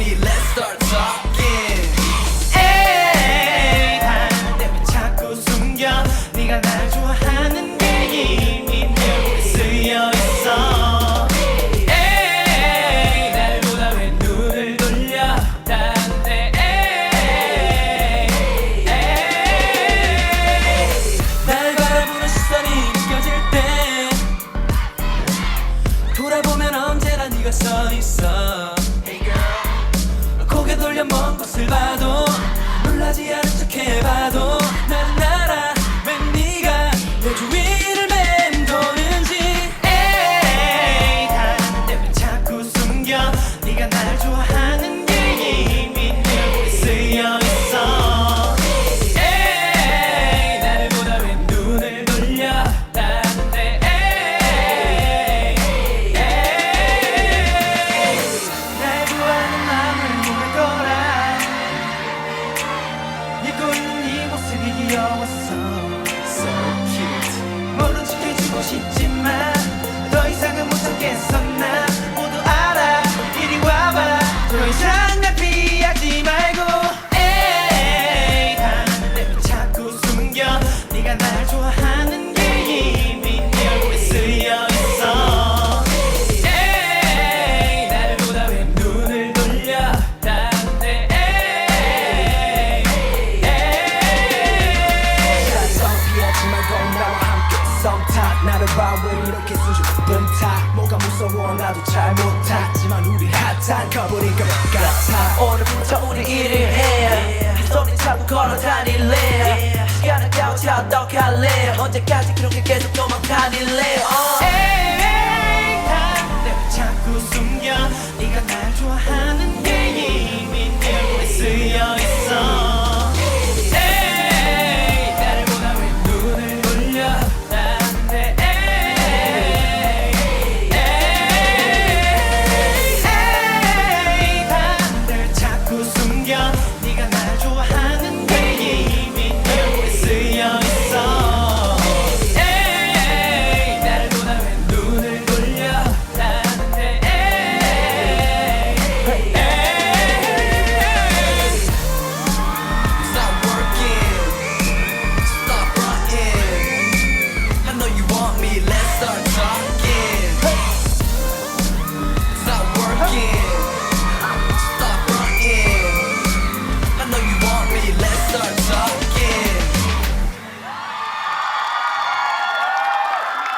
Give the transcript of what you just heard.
me 하 나를 봐왜 이렇게 수줍은 타. 뭐가 무서워 나도 잘 못하지만 우리 핫한 커버린 것 같아. 오늘부터 우리 일을 해 소리 차고 걸어 다닐래 시간을 가고차 어떡할래 언제까지 그렇게 계속 도망다닐래 어. 에이 내 자꾸 숨겨. 네가 날